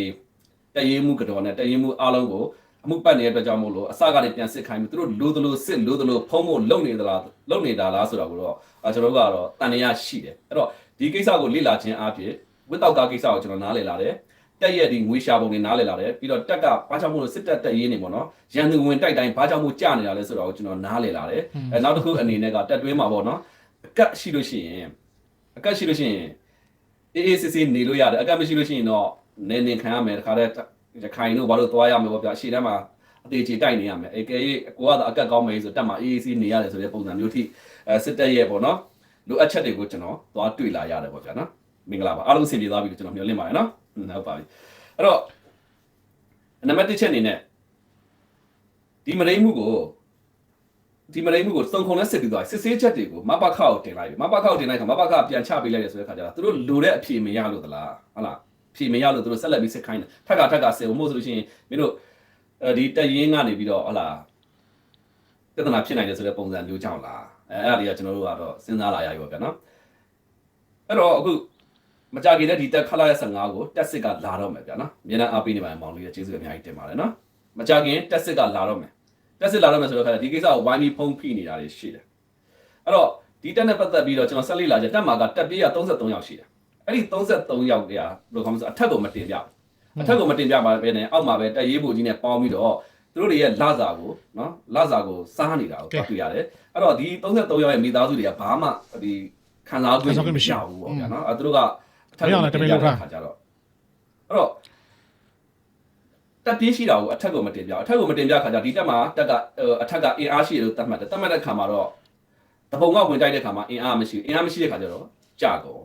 E: တက်ရင်မှုကတော်နဲ့တက်ရင်မှုအားလုံးကိုအမှုပတ်နေတဲ့အတွက်ကြောင့်မို့လို့အစကနေပြန်စစ်ခိုင်းပြီးသူတို့လိုသလိုစစ်လိုသလိုဖုံးဖို့လုပ်နေသလားလုပ်နေတာလားဆိုတာကိုတော့အဲကျွန်တော်တို့ကတော့တန်ရရှိတယ်အဲ့တော့ဒီကိစ္စကိုလေ့လာခြင်းအပြင်ဝစ်တောက်ကကိစ္စကိုကျွန်တော်နားလည်လာတယ် တက်ရဲ့ဒီငွေရှာပုံတွေနားလည်လာတယ်ပြီးတော့တက်ကဘာကြောင့်မို့လို့စစ်တက်တက်ရေးနေပေါ့နော်ရန်သူဝင်တိုက်တိုင်းဘာကြောင့်မို့ကြာနေတာလဲဆိုတာကိုကျွန်တော်နားလည်လာတယ်အဲနောက်တစ်ခုအနေနဲ့ကတက်တွင်းမှာပေါ့နော်အကတ်ရှိလို့ရှိရင်အကတ်ရှိလို့ရှိရင်အေးအေးစစ်စစ်နေလို့ရတယ်အကတ်မရှိလို့ရှိရင်တော့နေနေခံရမယ်တခါတည်းရခိုင်တို့ဘာလို့သွားရမယ်ပေါ့ဗျာအရှိတမ်းမှာအသေးချေတိုက်နေရမယ်အဲကဲကိုကတော့အကတ်ကောင်းမယ်ဆိုတက်မှာအေးအေးစီးနေရတယ်ဆိုတဲ့ပုံစံမျိုးထိအဲစစ်တက်ရဲ့ပေါ့နော်လိုအပ်ချက်တွေကိုကျွန်တော်သွားတွေ့လာရတယ်ပေါ့ဗျာနော်မင်္ဂလာပါအားလုံးအဆင်ပြေသွားပြီလို့ကျွန်တော်မျှော်လင့်ပါတယ်နော် ဟုတ်ပါပြီအဲ့တော့နံပါတ်1ချက်အနေနဲ့ဒီမရိမှုကိုဒီမရိမှုကိုစုံခုံနဲ့စစ်ပြီးသွားစစ်ဆေးချက်တွေကိုမပခကိုတင်လိုက်ပြီမပခကိုတင်လိုက်ခါမပခပြန်ချပေးလိုက်ရဆိုတဲ့ခါကျတော့သူတို့လိုတဲ့အဖြေမရလို့သလားဟုတ်လားဖြေမရလို့သူတို့ဆက်လက်ပြီးစစ်ခိုင်းတယ်ထက်ကထက်ကစစ်ဖို့မို့ဆိုလို့ရှိရင်မင်းတို့အဲဒီတက်ရင်ကနေပြီးတော့ဟုတ်လားပြဿနာဖြစ်နိုင်တယ်ဆိုတဲ့ပုံစံမျိုးကြောင့်လားအဲအဲ့ဒါတွေကကျွန်တော်တို့ကတော့စဉ်းစားလာရပြီပေါ့ဗျာနော်အဲ့တော့အခု မကြခင်တဲ့ဒီတက်ခလာရ15ကိုတက်စစ်ကလာတော့မယ်ဗျာနော်အများနဲ့အားပေးနေပါတယ်မောင်လေးရဲ့ကျေးဇူးအများကြီးတင်ပါတယ်နော်မကြခင်တက်စစ်ကလာတော့မယ်တက်စစ်လာတော့မယ်ဆိုတော့ခါဒီကိစ္စကိုဝိုင်းပြီးဖုံးဖိနေတာတွေရှိတယ်အဲ့တော့ဒီတက်နဲ့ပတ်သက်ပြီးတော့ကျွန်တော်ဆက်လေ့လာချက်တက်မှာကတက်ပြေးက33ယောက်ရှိတယ်အဲ့ဒီ33ယောက်ကဘယ်လိုခေါ်မလဲဆိုအထက်ကိုမတင်ပြဘူးအထက်ကိုမတင်ပြပါပဲနဲ့အောက်မှာပဲတက်ရေးဖို့ကြီးနဲ့ပေါင်းပြီးတော့သူတို့တွေရဲ့လစာကိုနော်လစာကိုစားနေတာကိုတွေ့ရတယ်အဲ့တော့ဒီ33ယောက်ရဲ့မိသားစုတွေကဘာမှဒီခံစား권မရှိဘူးပေါ့ဗျာနော်အဲ့သူတို့က အထက်ကိုခါကြတော့အဲ့တော့တက်ပြေးရှိတာကိုအထက်ကိုမတင်ပြအထက်ကိုမတင်ပြခါကြဒီတက်မှာတက်ကအထက်ကအင်အားရှိတယ်လို့သတ်မှတ်တယ်သတ်မှတ်တဲ့ခါမှာတော့တပုံကဝင်တိုက်တဲ့ခါမှာအင်အားမရှိအင်အားမရှိတဲ့ခါကျတော့ကြာကော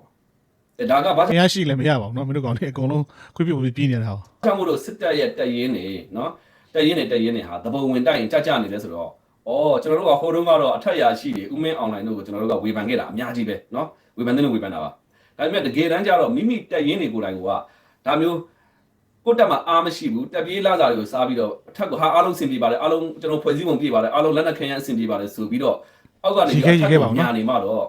E: အဲဒါကဘာ
A: အင်အားရှိလည်းမရပါဘူးเนาะမင်းတို့ကောင်လေးအကုန်လုံးခွင့်ပြုပြီးပြည်နေတာဟော
E: ကြောင့်မို့လို့စစ်တပ်ရဲ့တက်ရင်နေနော်တက်ရင်နေတက်ရင်နေဟာတပုံဝင်တိုက်ရင်ကြကြနေလဲဆိုတော့ဩကျွန်တော်တို့ကဟိုတုန်းကတော့အထက်ရာရှိတွေဥမင်းအွန်လိုင်းတို့ကိုကျွန်တော်တို့ကဝေဖန်ခဲ့တာအများကြီးပဲနော်ဝေဖန်တဲ့လူဝေဖန်တာပါ ဒါပေမဲ့တကယ်တမ်းကျတော့မိမိတက်ရင်းတွေကိုယ်တိုင်ကဒါမျိုးကိုတက်မှာအားမရှိဘူးတက်ပြေးလာတာတွေကိုစားပြီးတော့အထက်ကိုဟာအားလုံးစင်ပြေပါတယ်အားလုံးကျွန်တော်ဖွဲ့စည်းပုံပြေပါတယ်အားလုံးလက်နက်ခဲရန်စင်ပြေပါတယ်ဆိုပြီးတော့အောက်ကနေပြီးအထက်ကိုညာနေမှတော့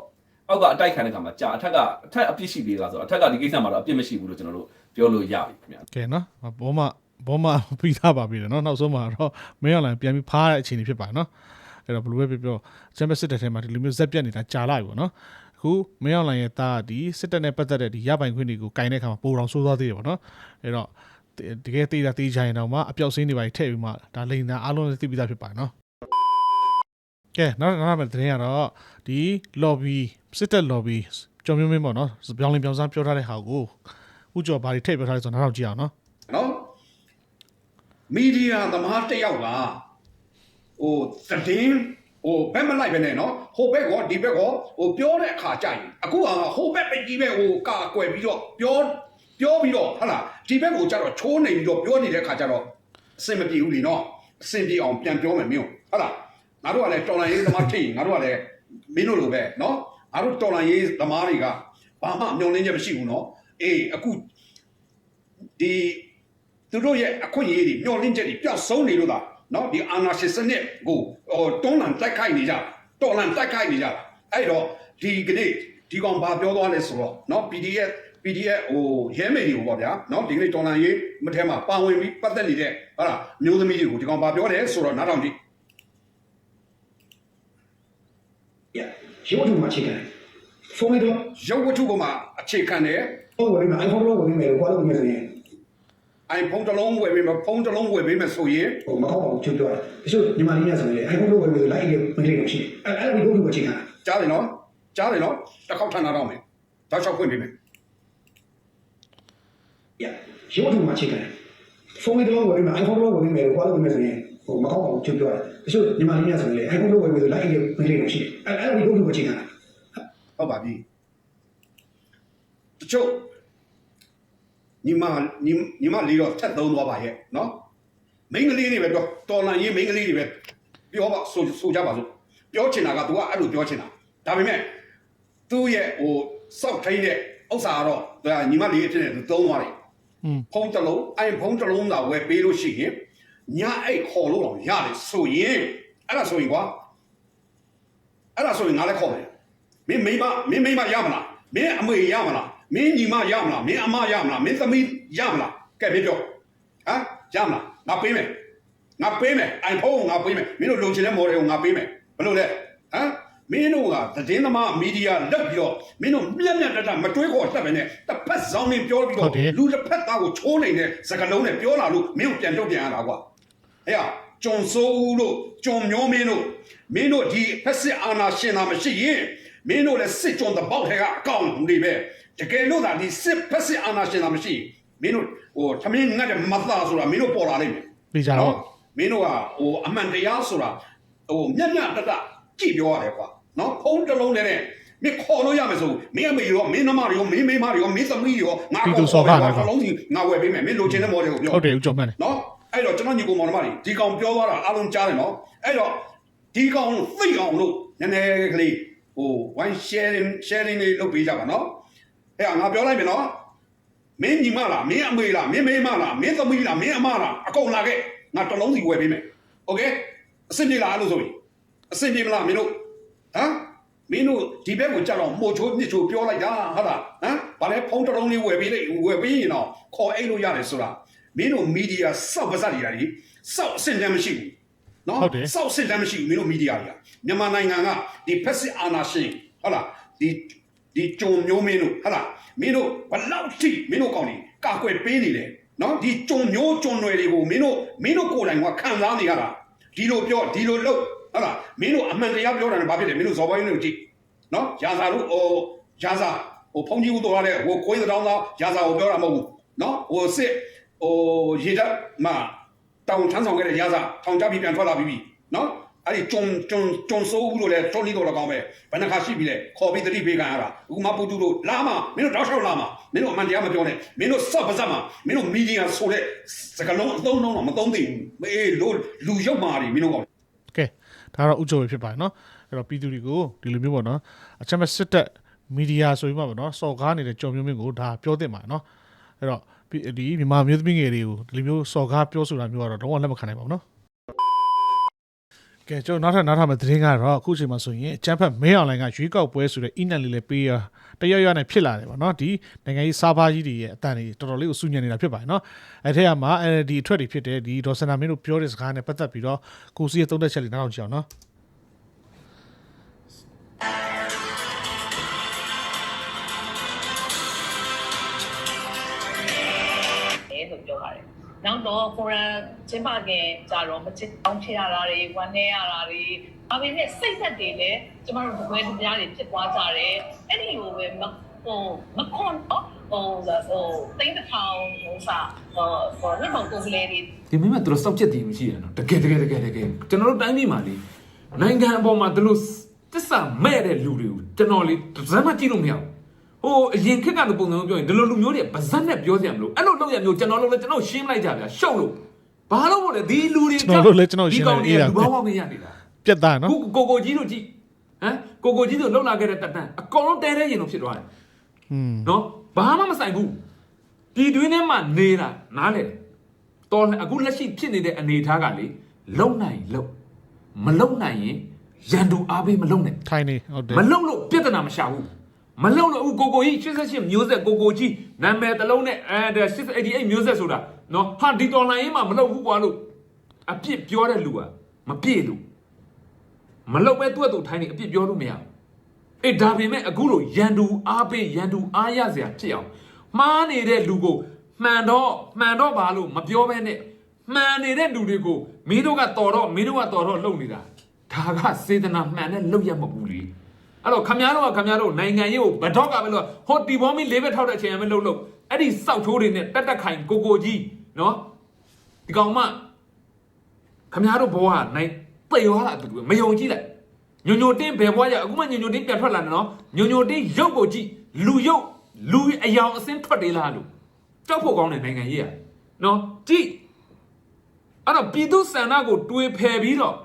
E: အောက်ကအတိုက်ခံတဲ့ခါမှာကြာအထက်ကအထက်အပြစ်ရှိသေးလားဆိုတော့အထက်ကဒီကိစ္စမှာတော့အပြစ်မရှိဘူးလို့ကျွန်တော်တို့ပြောလို့ရပြီခင်ဗျာ
A: ကဲနော်ဘောမဘောမပြီးသားပါပြီနော်နောက်ဆုံးမှာတော့မင်းအောင်လိုင်းပြန်ပြီးဖားတဲ့အခြေအနေဖြစ်ပါတယ်နော်အဲ့တော့ဘယ်လိုပဲပြောပြောချန်ပီယံစစ်တဲ့ထဲမှာဒီလိုမျိုးဇက်ပြက်နေတာကြာလာပြီပေါ့နော် ခုမင်းအောင်လိုင်ရဲ့သားဒီစစ်တပ်နဲ့ပတ်သက်တဲ့ဒီရပိုင်ခွင့်တွေကိုကင်တဲ့အခါမှာပိုတော်ဆိုးသွားသေးတယ်ပေါ့နော်အဲ့တော့တကယ်သေးတာသေးချင်တော့မှအပြောက်စင်းတွေပါထည့်ပြီးမှဒါလိန်သာအားလုံးသိပြီးသားဖြစ်ပါတယ်နော်ကဲနောက်နောက်မှသတင်းကတော့ဒီ lobby စစ်တပ် lobby ကြော်မျိုးမင်းပေါ့နော်ပြောင်းလင်းပြောင်းစားပြောထားတဲ့ဟာကိုဥကျော်ဘာတွေထည့်ပြောထားလဲဆိုတော့နောက်တော့ကြည့်အောင်နော်
F: နော်မီဒီယာသမားတယောက်ကဟိုသတင်း ဟိုဘက်မလိုက်ပဲနဲ့နော်ဟိုဘက်ကဒီဘက်ကဟိုပြောတဲ့အခါကြရင်အခုကဟိုဘက်ပဲဒီဘက်ဟိုကာကွယ်ပြီးတော့ပြောပြောပြီးတော့ဟာလားဒီဘက်ကိုကြတော့ချိုးနေပြီးတော့ပြောနေတဲ့အခါကျတော့အဆင်မပြေဘူးလीနော်အဆင်ပြေအောင်ပြန်ပြောမယ်မင်းဟာလားငါတို့ကလည်းတော်လိုင်းရေးသမားထိငါတို့ကလည်းမင်းတို့လိုပဲနော်ငါတို့တော်လိုင်းရေးသမားတွေကဘာမှမျောလင်းချက်မရှိဘူးနော်အေးအခုဒီသူတို့ရဲ့အခွင့်အရေးတွေမျှော်လင့်ချက်တွေပျောက်ဆုံးနေလို့သာ နော်ဒီအာနာရှင်စနစ်ကိုဟိုတွန်းလှန်တိုက်ခိုက်နေကြတော်လှန်တိုက်ခိုက်နေကြအဲ့တော့ဒီကနေ့ဒီကောင်ဘာပြောသွားလဲဆိုတော့နော် PDF PDF ဟိုရဲမေတွေကိုပေါ့ဗျာနော်ဒီကနေ့တော်လှန်ရေးမထဲမှာပါဝင်ပြီးပတ်သက်နေတဲ့ဟာလားမျိုးသမီးတွေကိုဒီကောင်ဘာပြောတယ်ဆိုတော့နားထောင်ကြည့် Yeah
G: ရုပ်ထုမှာချိန်ခံဖုန်းလေးတော့
F: ရုပ်ဝတ္ထုပေါ်မှာအခြေခံတယ်
G: ဟုတ်ဝင်မယ် iPhone လို့ဝင်မယ်လို့ပြောလို့မရဘူး
F: iPhone တစ်လုံးဝယ်ပေးမယ်ဖုန်းတစ်လုံးဝယ်ပေးမယ်ဆိုရင်
G: ဟိုမကောက်ပါဘူးချုပ်ပြောတာတချို့ညီမလေးများဆိုရင် iPhone လို့ဝယ်ပြီးဆိုလိုက်ရမလေးတော့ရှိတယ်အဲ့အဲ့ဒီရုပ်ထုမှာချိန်ခံ
F: ကြားတယ်နော်ကြားတယ်နော်တစ်ခေါက်ထပ်နာတော့မယ်တောက်လျှောက်ဖွင့်ပေးမယ်
G: ရုပ်ထုမှာချိန်ခံဖုန်းလေးတော့ဝယ်ပြီးမှ iPhone လို့ဝယ်ပြီးမယ်လို့ဘာလို့ဝယ်မယ်ဆိုရင်ဟိုမကောက်ပါဘူးချုပ်ပြောတာတချို့ညီမလေးများဆိုရင် iPhone လို့ဝယ်ပြီးဆိုလိုက်ရမလေးတော့ရှိတယ်အဲ့အဲ့ဒီရုပ်ထုမှာချိန်ခံ
F: ဟုတ်ပါပြီတချို့ ညီမညီညီမလေးတော့ထက်သုံးသွားပါရဲ့နော် မိန်းကလေးတွေပဲပြောတော်လန်ရေးမိန်းကလေးတွေပဲပြောပါဆိုဆိုကြပါစို့ပြောချင်တာက तू ကအဲ့လိုပြောချင်တာဒါပေမဲ့သူ့ရဲ့ဟိုစောက်ထိန်တဲ့ဥစ္စာကတော့ဒါညီမလေးအဖြစ်နဲ့သူသုံးသွားတယ်
A: อืม
F: ဖုံးတစ်လုံးအဲ့ဖုံးတစ်လုံးသာဝယ်ပေးလို့ရှိရင်ညအိတ်ခေါ်လို့တော့ရတယ်ဆိုရင်အဲ့ဒါဆိုရင်ကွာအဲ့ဒါဆိုရင်ငါလည်းခေါ်တယ်မင်းမိမမင်းမိမရမလားမင်းအမေရမလား မင်းညီမရမလားမင်းအမရမလားမင်းသမီးရမလားကဲမင်းပြောဟမ်ရမလားငါပေးမယ်ငါပေးမယ်အိုင်ဖုန်းငါပေးမယ်မင်းတို့လုံချင်တဲ့မော်ဒယ်ကိုငါပေးမယ်ဘယ်လိုလဲဟမ်မင်းတို့ကသတင်းသမားမီဒီယာလက်ပြီးတော့မင်းတို့မျက်မျက်တတမတွေးခေါ်တတ်ပဲနဲ့တစ်ဖက်ဆောင်နေပြောပြီး
A: ဟုတ်
F: တော့
A: တယ်
F: လူတစ်ဖက်သားကိုချိုးနေတဲ့စကလုံးနဲ့ပြောလာလို့မင်းကိုပြန်တော့ပြန်ရတာကွာအဲ့ဟာဂျွန်ဆိုးဦးတို့ဂျွန်မျိုးမင်းတို့မင်းတို့ဒီဖက်စစ်အာဏာရှင်သာမရှိရင်မင်းတို့လည်းစစ်ဂျွန်တပေါက်ထဲကအကောင့်တွေပဲ တကယ်လို့သာဒီစစ်ဖက်စစ်အာဏာရှင်သာမရှိရင်မင်းတို့ဟိုသမင်းငတ်တဲ့မသားဆိုတာမင်းတို့ပေါ်လာလိမ့်မယ်
A: ပြီးကြတော့
F: မင်းတို့ကဟိုအမှန်တရားဆိုတာဟိုမျက်မျက်တတကြည့်ပြောရတယ်ကွာနော်ဖုံးတစ်လုံးနဲ့မင်းခေါ်လို့ရမယ်ဆိုမင်းအမေရောမင်းနှမရောမင်းမိမရောမင်းသမီးရောငါတစ်လုံးစီငါဝယ်ပေးမယ်မင်းလိုချင်တဲ့မော်ဒယ်ကိုပြော
A: ဟုတ်တယ်ဦးကျော်မှန်တယ်
F: နော်အဲ့တော့ကျွန်တော်ညီကိုမောင်နှမတွေဒီကောင်ပြောသွားတာအားလုံးကြားတယ်နော်အဲ့တော့ဒီကောင်သိအောင်လို့နည်းနည်းကလေးဟို one sharing sharing လေးလုပ်ပေးကြပါနော် အဲ့ငါပြောလိုက်မယ်နော်မင်းညီမလားမင်းအမေလားမင်းမေမလားမင်းသမီးလားမင်းအမလားအကုန်လာခဲ့ငါတစ်လုံးစီဝယ်ပေးမယ်โอเคအဆင်ပြေလားအဲ့လို့ဆိုရင်အဆင်ပြေမလားမင်းတို့ဟမ်မင်းတို့ဒီဘက်ကိုကြောက်တော့မှုတ်ချိုးမြစ်ချိုးပြောလိုက်တာဟုတ်လားဟမ်ဗာလဲဖုံးတစ်လုံးလေးဝယ်ပေးလိုက်ဝယ်ပေးရင်တော့ခေါ်အိတ်လို့ရတယ်ဆိုတာ မင်းတို့မီဒီယာစောက်ပါစတွေရာကြီးစောက်အဆင့်တန်းမရှိဘူးနော်
A: ဟုတ်တယ်
F: စောက်အဆင့်တန်းမရှိဘူးမင်းတို့မီဒီယာတွေကမြန်မာနိုင်ငံကဒီဖက်စစ်အာဏာရှင်ဟုတ်လားဒီ ဒီကြုံမျိုးမင်းတို့ဟုတ်လားမင်းတို့ဘလောက်ထိမင်းတို့ကောင်းနေကာကွယ်ပေးနေတယ်နော်ဒီကြုံမျိုးကြုံတွေတွေကိုမင်းတို့မင်းတို့ကိုယ်တိုင်ကခံစားနေရတာဒီလိုပြောဒီလိုလုပ်ဟုတ်လားမင်းတို့အမှန်တရားပြောတာလည်းဘာဖြစ်လဲမင်းတို့ဇော်ပိုင်းတို့ကြည့်နော်ရာဇာတို့ဟိုရာဇာဟိုဖုန်ကြီးဦးတော်ရတဲ့ဟိုကိုင်းတောင်းသားရာဇာကိုပြောတာမဟုတ်ဘူးနော်ဟိုစစ်ဟိုရေတပ်မှာတောင်ထမ်းဆောင်ခဲ့တဲ့ရသထောင်ချပြီးပြန်ထွက်လာပြီးပြီနော် အဲ့ဒီကျုံကျုံကျုံဆိုးဦးလို့လဲတော်လီတော့လည်းကောင်းပဲဘယ်နှခါရှိပြီလဲခေါ်ပြီးတတိပေးခံရတာအခုမှပူတူတို့လာမမင်းတို့တောက်လျှောက်လာမမင်းတို့အမှန်တရားမပြောနဲ့မင်းတို့စော့ပါစက်မှာမင်းတို့မီဒီယာဆိုတဲ့စကလုံးအသုံးလုံးတော့မသုံးသိဘူးအေးလို့လူရောက်မာတွေမင်းတို့ကောင်း
A: ကဲဒါတော့ဦးကျော်ပဲဖြစ်ပါတယ်နော်အဲ့တော့ပြည်သူတွေကိုဒီလိုမျိုးပေါ့နော်အချက်မဲ့စစ်တပ်မီဒီယာဆိုပြီးမှပေါ့နော်စော်ကားနေတဲ့ကြော်မျိုးမျိုးကိုဒါပြောတင်ပါတယ်နော်အဲ့တော့ဒီမြန်မာမျိုးသမီးငယ်တွေကိုဒီလိုမျိုးစော်ကားပြောဆိုတာမျိုးကတော့တော့လက်မခံနိုင်ပါဘူးနော် ကဲကျွန်တော်နောက်ထပ်နောက်ထပ်မဲ့သတင်းကတော့အခုချိန်မှာဆိုရင်အချမ်းဖက်မင်းအွန်လိုင်းကရွေးကောက်ပွဲဆိုတဲ့ email လေးလေးပေးရတရရနဲ့ဖြစ်လာတယ်ပေါ့နော်ဒီနိုင်ငံရေးစားပါကြီးတွေရဲ့အတန်တွေတော်တော်လေးကိုစူညံနေတာဖြစ်ပါတယ်နော်အဲ့ထက်ကမှအဲဒီအထွက်တွေဖြစ်တဲ့ဒီဒေါ်စနာမင်းတို့ပြောတဲ့စကားနဲ့ပတ်သက်ပြီးတော့ကိုစီရဲ့သုံးသက်ချက်လေးနားထောင်ကြည့်အောင်နော်
H: ပါတယ်။နောက်တော့ forum ချင်းပါခင်ကြတော့မချစ်အောင်ဖြစ်ရတာတွေဝမ်းနေရတာတွေဒါပေမဲ့စိတ်သက်တွေလည်းကျမတို့ဘွယ်တရားတွေဖြစ်သွားကြတယ်။အဲ့ဒီလိုပဲမဟိုမခွန်တော့ဟိုဟိုတိတ်တစ်ထောင်ဟိုစာဟိုဟိုနှစ်ပေါင်းကိုယ်ကလေးတွေ
I: ဒီမိမသူတို့စောက်ချက်တည်မရှိရနော်တကယ်တကယ်တကယ်တကယ်ကျွန်တော်တို့တိုင်းပြည်မှာလေနိုင်ငံအပေါ်မှာသူတို့တစ္ဆာမဲ့တဲ့လူတွေကိုကျွန်တော်လေတစ်စမ်းမကြည့်လို့မရဘူး ဟိုအရင်ခက်ကတူပုံစံမျိုးပြောရင်ဒီလိုလူမျိုးတွေဗဇက်နဲ့ပြောစရာမလိုအဲ့လိုလုပ်ရမျိုးကျွန်တော်တို့လည်းကျွန်တော်ရှင်းလိုက်ကြဗျာရှုပ်လို့ဘာလို့မို့လဲဒီလူတွေ
A: ကျွန်တော်တို့လည်းကျွန်တော်ရှင်းလိုက်အေးတာ
I: ဒီကောင်တွေကလူဘောင်းမရနေတာ
A: ပြတ်သားနော်
I: ခုကိုကိုကြီးတို့ကြည့်ဟမ်ကိုကိုကြီးတို့လှုပ်လာခဲ့တဲ့တက်တန်းအကုန်လုံးတဲတဲ့ရင်လို့ဖြစ်သွားတယ်
A: อืม
I: နော်ဘာမှမဆိုင်ဘူးပြည်တွင်းထဲမှာနေတာနားလေတော်လည်းအခုလက်ရှိဖြစ်နေတဲ့အနေအထားကလေလုံနိုင်လုံမလုံနိုင်ရင်ရန်သူအားပေးမလုံနဲ့
A: ထိုင်းနေဟုတ်တယ်
I: မလုံလို့ပြဿနာမရှာဘူး မလုံလို့အခုကိုကိုကြီး88မျိုးဆက်ကိုကိုကြီးနာမည်တစ်လုံးနဲ့အဲ88မျိုးဆက်ဆိုတာနော်ဟာဒီတော်လိုင်းရင်မှမလုံဘူးကွာလို့အပြစ်ပြောတဲ့လူကမပြည့်လို့မလုံပဲသူ့အတူထိုင်းနေအပြစ်ပြောလို့မရဘူးအေးဒါပေမဲ့အခုလိုရန်သူအားပေးရန်သူအားရစရာဖြစ်အောင်မှားနေတဲ့လူကိုမှန်တော့မှန်တော့ပါလို့မပြောဘဲနဲ့မှန်နေတဲ့လူတွေကိုမင်းတို့ကတော်တော့မင်းတို့ကတော်တော့လုပ်နေတာဒါကစေတနာမှန်တဲ့လုပ်ရမဟုတ်ဘူးလေ အဲ့တော့ခမများတို့ကခမများတို့နိုင်ငံရေးကိုဘတော့ကပဲလို့ဟိုတီဘောမီလေးဘက်ထောက်တဲ့အချိန်ရမလို့လို့အဲ့ဒီစောက်ထိုးတွေနဲ့တက်တက်ခိုင်ကိုကိုကြီးနော်ဒီကောင်မခမများတို့ဘဝနိုင်ပိတ်သွားတာအတူတူပဲမယုံကြည်လိုက်ညိုညိုတင်းဘယ်ဘွားရအခုမှညိုညိုတင်းပြန်ထွက်လာတယ်နော်ညိုညိုတင်းရုပ်ကိုကြည့်လူရုပ်လူအယောင်အစင်းထွက်သေးလားလို့ကြောက်ဖို့ကောင်းတဲ့နိုင်ငံကြီးอ่ะနော်ကြည့်အဲ့တော့ပြည်သူစန္ဒကိုတွေးဖယ်ပြီးတော့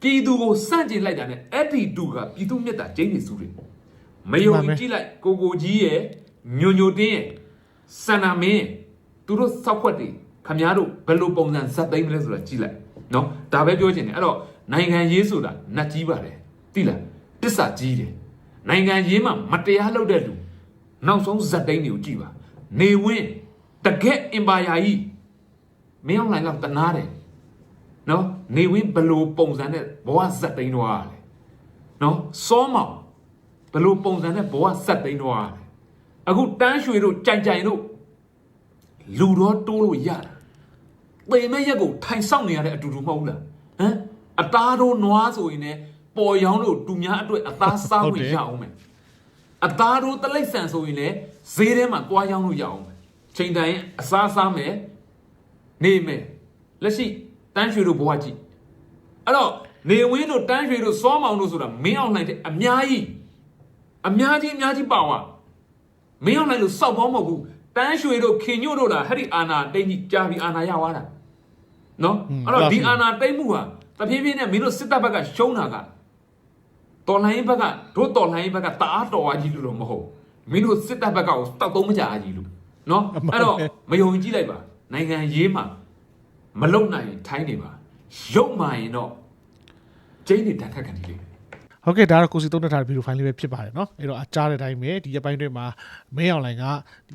I: ပြည်သူကိုစန့်ကျင်လိုက်တာ ਨੇ အဲ့ဒီတူကပြည်သူမြတ်တာကျင်းနေစုတယ်မယုံရင်ကြည့်လိုက်ကိုကိုကြီးရဲ့ညိုညိုတင်းရဲ့စန္ဒမင်းသူတို့စောက်ခွက်တွေခမားတို့ဘယ်လိုပုံစံဇက်သိမ်းမလဲဆိုတာကြည့်လိုက်နော်ဒါပဲပြောချင်တယ်အဲ့တော့နိုင်ငံရေးဆိုတာနှက်ကြီးပါတယ်သိလားတစ္ဆာကြီးတယ်နိုင်ငံရေးမှာမတရားလုပ်တဲ့လူနောက်ဆုံးဇက်သိမ်းတွေကိုကြည့်ပါနေဝင်းတကက်အင်ပါယာကြီးမင်းအောင်လိုင်းလောက်တနာတယ် နော်နေဝင်းဘယ်လိုပုံစံနဲ့ဘဝဇက်သိမ်းတော့ရလဲနော်စောမောင်ဘယ်လိုပုံစံနဲ့ဘဝဇက်သိမ်းတော့ရလဲအခုတန်းရွှေတို့ကြိုင်ကြိုင်တို့လူတော့တိုးလို့ရတာပေမဲ့ရက်ကိုထိုင်ဆောင်နေရတဲ့အတူတူမဟုတ်ဘူးလားဟမ်အသားတို့နွားဆိုရင်လည်းပေါ်ရောင်းတို့တူများအတွက်အသားစားဝင်ရအောင်မယ်အသားတို့တလိပ်ဆန်ဆိုရင်လည်းဈေးထဲမှာသွားရောင်းလို့ရအောင်မယ်ချိန်တိုင်းအစားစားမယ်နေမယ်လက်ရှိ တန်းရွှေတို့ဘဝကြည့်အဲ့တော့နေဝင်းတို့တန်းရွှေတို့စောမောင်တို့ဆိုတာမင်းအောင်နိုင်တဲ့အများကြီးအများကြီးအများကြီးပါဝါမင်းအောင်နိုင်လို့စောက်ပေါင်းမဟုတ်ဘူးတန်းရွှေတို့ခင်ညွတ်တို့လားဟဲ့ဒီအာနာတိတ်ကြီးကြာပြီးအာနာရသွားတာနော်အဲ့တော့ဒီအာနာတိတ်မှုဟာတဖြည်းဖြည်းနဲ့မင်းတို့စစ်တပ်ဘက်ကရှုံးတာကတော်လိုင်းဘက်ကတို့တော်လိုင်းဘက်ကတအားတော်အားကြီးလို့တော့မဟုတ်မင်းတို့စစ်တပ်ဘက်ကကိုတောက်သုံးမကြအားကြီးလို့နော်အဲ့တော့မယုံကြည်လိုက်ပါနိုင်ငံရေးမှာ မလုံနိုင်ရင်ထိုင်းနေပါရုပ်မှရင်တော့ကျင်းနေတန်ခတ်ခံနေလေ
A: ဟုတ်ကဲ့ဒါတော့ကိုစီသုံးတက်ထားတဲ့ဗီဒီယိုဖိုင်လေးပဲဖြစ်ပါတယ်เนาะအဲ့တော့အကြားတဲ့အတိုင်းပဲဒီရက်ပိုင်းတွေမှာမင်းအောင်လိုင်က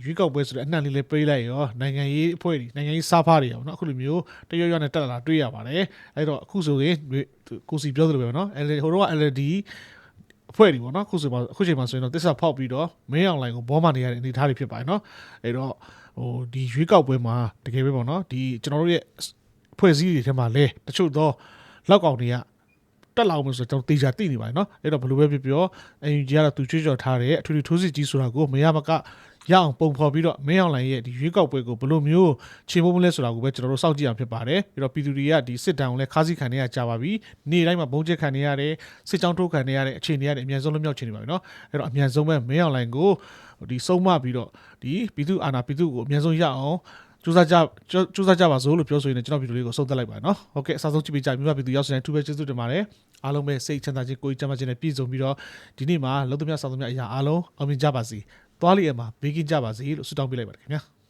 A: ရွေးကောက်ပွဲဆိုတဲ့အနှံ့လေးလေးပေးလိုက်ရောနိုင်ငံရေးအဖွဲ့တွေနိုင်ငံရေးစားဖားတွေရောเนาะအခုလိုမျိုးတရွရွနဲ့တက်လာတာတွေ့ရပါတယ်အဲ့တော့အခုဆိုရင်ကိုစီပြောသလိုပဲเนาะ LD ဟိုတော့ LD အဖွဲ့တွေပေါ့နော်အခုဆိုမှအခုချိန်မှာဆိုရင်တော့တစ္ဆာဖောက်ပြီးတော့မင်းအောင်လိုင်ကိုဘောမနေရတဲ့အနေအထားတွေဖြစ်ပါတယ်เนาะအဲ့တော့ ဟိုဒီရွေးကောက်ပွဲမှာတကယ်ပဲပေါ့နော်ဒီကျွန်တော်တို့ရဲ့ဖွဲ့စည်းတွေထဲမှာလဲတချို့သောလောက်ကောင်တွေက တက်လာအောင်လို့ဆိုတော့ကျွန်တော်တေချာသိနေပါတယ်เนาะအဲ့တော့ဘယ်လိုပဲဖြစ်ပြောအယူကြီးကတော့သူချွေးကြော်ထားတဲ့အထူးထူးထိုးစစ်ကြီးဆိုတာကိုမရမကရအောင်ပုံဖော်ပြီးတော့မင်းအောင်လိုင်ရဲ့ဒီရွေးကောက်ပွဲကိုဘယ်လိုမျိုးခြေဖို့မလဲဆိုတာကိုပဲကျွန်တော်တို့စောင့်ကြည့်အောင်ဖြစ်ပါတယ်ပြီးတော့ပြည်သူတွေကဒီစစ်တမ်းကိုလည်းခါးစီခံနေရကြပါပြီနေ့တိုင်းမှာဘုံကျက်ခံနေရတယ်စစ်ကြောင်းထိုးခံနေရတဲ့အခြေအနေရတယ်အမြန်ဆုံးလွတ်မြောက်ချင်နေပါပြီเนาะအဲ့တော့အမြန်ဆုံးပဲမင်းအောင်လိုင်ကို ဒီစုံမပြီးတော့ဒီပြည်သူအာဏာပြည်သူကိုအမြန်ဆုံးရအောင်ကျူးစားကြကျူးစားကြပါစို့လို့ပြောဆိုရင်ကျွန်တော်ဗီဒီယိုလေးကိုဆုံးသက်လိုက်ပါနော်။ဟုတ်ကဲ့အစားဆုံးကြည့်ပေးကြမြန်မာပြည်သူရောက်စတဲ့ထူးပဲကျေးဇူးတင်ပါတယ်။အားလုံးပဲစိတ်ချမ်းသာခြင်းကိုယ်ကြီးချမ်းသာခြင်းနဲ့ပြည့်စုံပြီးတော့ဒီနေ့မှာလုံးသမျှဆောင်သမျှအရာအားလုံးအောင်မြင်ကြပါစေ။သွားလျက်မှာဘေးကင်းကြပါစေလို့ဆုတောင်းပေးလိုက်ပါတယ်ခင်ဗျာ။